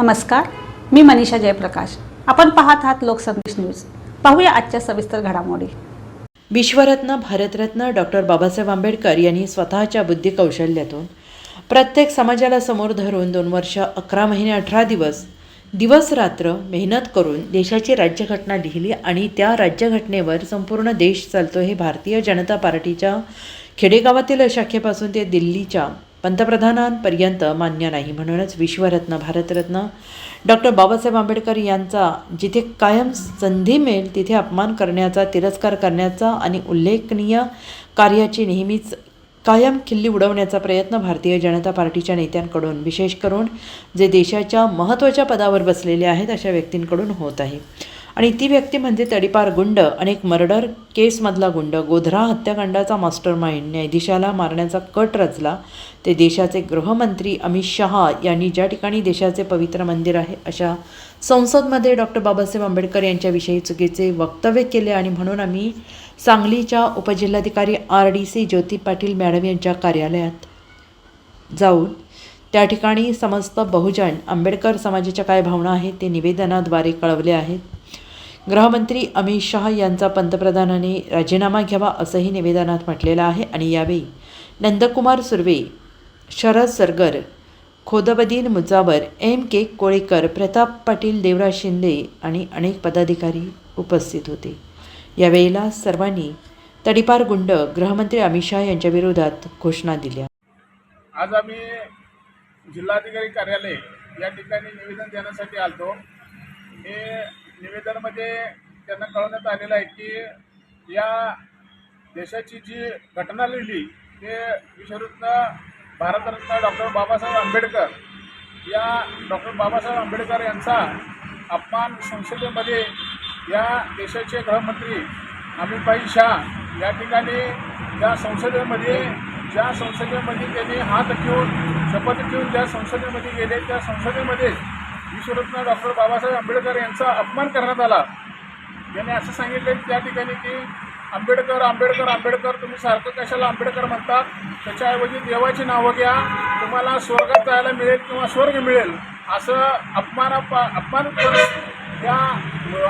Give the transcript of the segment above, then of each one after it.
नमस्कार मी मनीषा जयप्रकाश. आपण पाहत आहात लोकसंदेश न्यूज. पाहूया आजच्या सविस्तर घडामोडी. विश्वरत्न भारतरत्न डॉक्टर बाबासाहेब आंबेडकर यांनी स्वतःच्या बुद्धी कौशल्यातून प्रत्येक समाजाला समोर धरून दोन वर्ष अकरा महिने अठरा दिवस दिवस रात्र मेहनत करून देशाची राज्यघटना लिहिली आणि त्या राज्यघटनेवर संपूर्ण देश चालतो हे भारतीय जनता पार्टीच्या खेडेगावातील शाखेपासून ते दिल्लीच्या पंतप्रधानांपर्यंत मान्य नाही म्हणूनच विश्वरत्न भारतरत्न डॉक्टर बाबासाहेब आंबेडकर यांचा जिथे कायम संधी मिळेल तिथे अपमान करण्याचा तिरस्कार करण्याचा आणि उल्लेखनीय कार्याची नेहमीच कायम खिल्ली उडवण्याचा प्रयत्न भारतीय जनता पार्टीच्या नेत्यांकडून विशेष करून जे देशाच्या महत्त्वाच्या पदावर बसलेले आहेत अशा व्यक्तींकडून होत आहे. आणि ती व्यक्ती म्हणजे तडीपार गुंड अनेक मर्डर केसमधला गुंड. गोधरा हत्याकांडाचा मास्टर माइंड न्यायाधीशाला मारण्याचा कट रचला. ते देशाचे गृहमंत्री अमित शहा यांनी ज्या ठिकाणी देशाचे पवित्र मंदिर आहे अशा संसदमध्ये डॉक्टर बाबासाहेब आंबेडकर यांच्याविषयी चुकीचे वक्तव्य केले आणि म्हणून आम्ही सांगलीच्या उपजिल्हाधिकारी R D C Jyoti Patil madam यांच्या कार्यालयात जाऊन त्या ठिकाणी समस्त बहुजन आंबेडकर समाजाच्या काय भावना आहेत ते निवेदनाद्वारे कळवले आहेत. गृहमंत्री अमित शहा यांचा पंतप्रधानांनी राजीनामा घ्यावा असंही निवेदनात म्हटलेलं आहे आणि यावेळी नंदकुमार सुर्वे शरद सरगर खोदबदीन मुजावर एम के कोळेकर प्रताप पाटील देवराज शिंदे आणि अनेक पदाधिकारी उपस्थित होते. यावेळेला सर्वांनी तडीपार गुंड गृहमंत्री अमित शहा यांच्या विरोधात घोषणा दिल्या. आज आम्ही जिल्हाधिकारी कार्यालय या ठिकाणी निवेदन देण्यासाठी आलतो. हे निवेदनामध्ये त्यांना कळवण्यात आलेलं आहे की या देशाची जी घटना लिहिली ते विश्वरत्न भारतरत्न डॉक्टर बाबासाहेब आंबेडकर या डॉक्टर बाबासाहेब आंबेडकर यांचा अपमान संसदेमध्ये या देशाचे गृहमंत्री अमितभाई शाह या ठिकाणी या संसदेमध्ये ज्या संसदेमध्ये त्यांनी हात घेऊन शपथ घेऊन ज्या संसदेमध्ये गेले त्या संसदेमध्ये विश्वरत्न डॉक्टर बाबासाहेब आंबेडकर यांचा अपमान करण्यात आला. त्यांनी असं सांगितले त्या ठिकाणी की आंबेडकर आंबेडकर आंबेडकर तुम्ही सारखं कशाला आंबेडकर म्हणतात त्याच्याऐवजी देवाची नावं घ्या. तुम्हाला स्वर्गात जायला मिळेल किंवा स्वर्ग मिळेल. असं अपमान अपमान करून या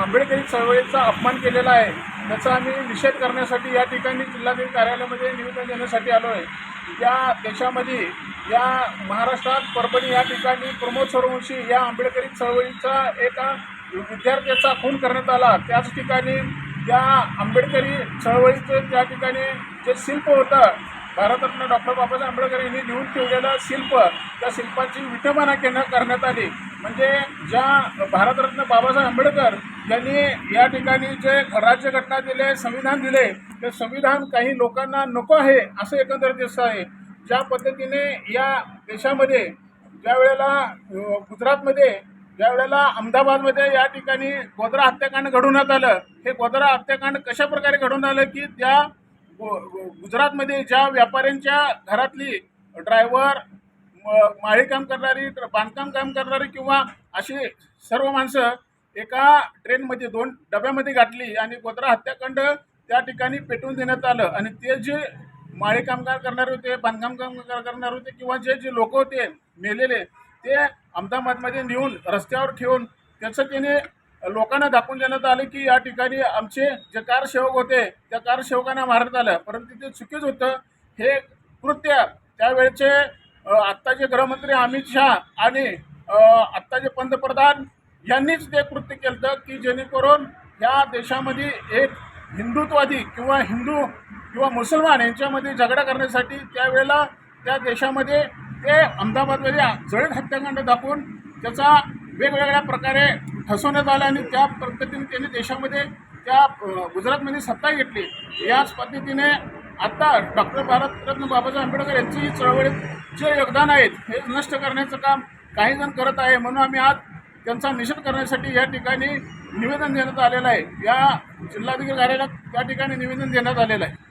आंबेडकरी चळवळीचा अपमान केलेला आहे. त्याचा आम्ही निषेध करण्यासाठी या ठिकाणी जिल्हाधिकारी कार्यालयामध्ये निवेदन देण्यासाठी आलो आहे या देशामध्ये या महाराष्ट्रात परभणी या ठिकाणी प्रमोद सूर्यवंशी या आंबेडकरी चळवळीचा एका विद्यार्थ्याचा खून करण्यात आला. त्याच ठिकाणी त्या आंबेडकरी चळवळीचं त्या ठिकाणी जे शिल्प होतं भारतरत्न डॉक्टर बाबासाहेब आंबेडकर यांनी लिहून ठेवलेलं शिल्प त्या शिल्पाची विटंबना केलं करण्यात आली. म्हणजे ज्या भारतरत्न बाबासाहेब आंबेडकर यांनी या ठिकाणी जे राज्यघटना दिले संविधान दिले ते संविधान काही लोकांना नको आहे असं एकंदरीत दिसतं आहे. ज्या पद्धतीने या देशामध्ये ज्या वेळेला गुजरातमध्ये ज्या वेळेला अहमदाबादमध्ये या ठिकाणी गोधरा हत्याकांड घडवण्यात आलं हे गोधरा हत्याकांड कशा प्रकारे घडवून आलं की त्या गुजरातमध्ये ज्या व्यापाऱ्यांच्या घरातली ड्रायव्हर माळी काम करणारी बांधकाम काम करणारी किंवा अशी सर्व माणसं एका ट्रेनमध्ये दोन डब्यामध्ये गाठली आणि गोधरा हत्याकांड त्या ठिकाणी पेटवून देण्यात आलं आणि ते जे माळी कामगार करणारे होते बांधकाम कामगार करणारे होते किंवा जे जे लोक होते मेलेले ते अहमदाबादमध्ये नेऊन रस्त्यावर ठेवून त्याचं त्याने लोकांना दाखवून देण्यात आलं की या ठिकाणी आमचे जे कारसेवक होते त्या कारसेवकांना मारण्यात आलं. परंतु ते चुकीच होतं. हे कृत्य त्यावेळेचे आत्ताचे गृहमंत्री अमित शहा आणि आत्ताचे पंतप्रधान यांनीच ते कृत्य केलं की जेणेकरून ह्या देशामध्ये एक हिंदुत्वादी किंवा हिंदू किंवा मुसलमान यांच्यामध्ये झगडा करण्यासाठी त्यावेळेला त्या देशामध्ये ते अहमदाबादमध्ये जळीत हत्याकांड दाखवून त्याचा वेगवेगळ्या प्रकारे फसवण्यात आला आणि त्या पद्धतीने त्यांनी देशामध्ये त्या गुजरातमध्ये सत्ता घेतली. याच पद्धतीने आता डॉक्टर भारतरत्न बाबासाहेब आंबेडकर यांची चळवळीत जे योगदान आहेत हे नष्ट करण्याचं काम काही जण करत आहे. म्हणून आम्ही आज त्यांचा निषेध करण्यासाठी या ठिकाणी निवेदन देण्यात आलेलं आहे. या जिल्हाधिकारी कार्यालयात त्या ठिकाणी निवेदन देण्यात आलेलं आहे.